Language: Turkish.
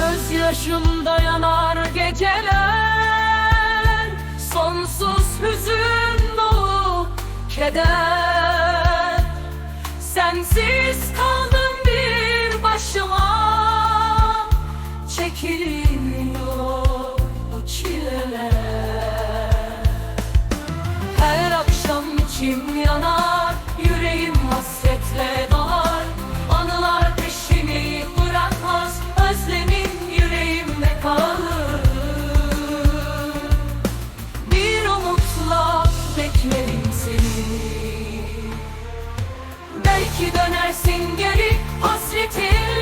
Göz yaşımda yanar geceler. Sonsuz hüzün dolu keder. Sensiz kaldım bir başıma. Çekilmiyor bu çileler. Her akşam içim yanar. addicted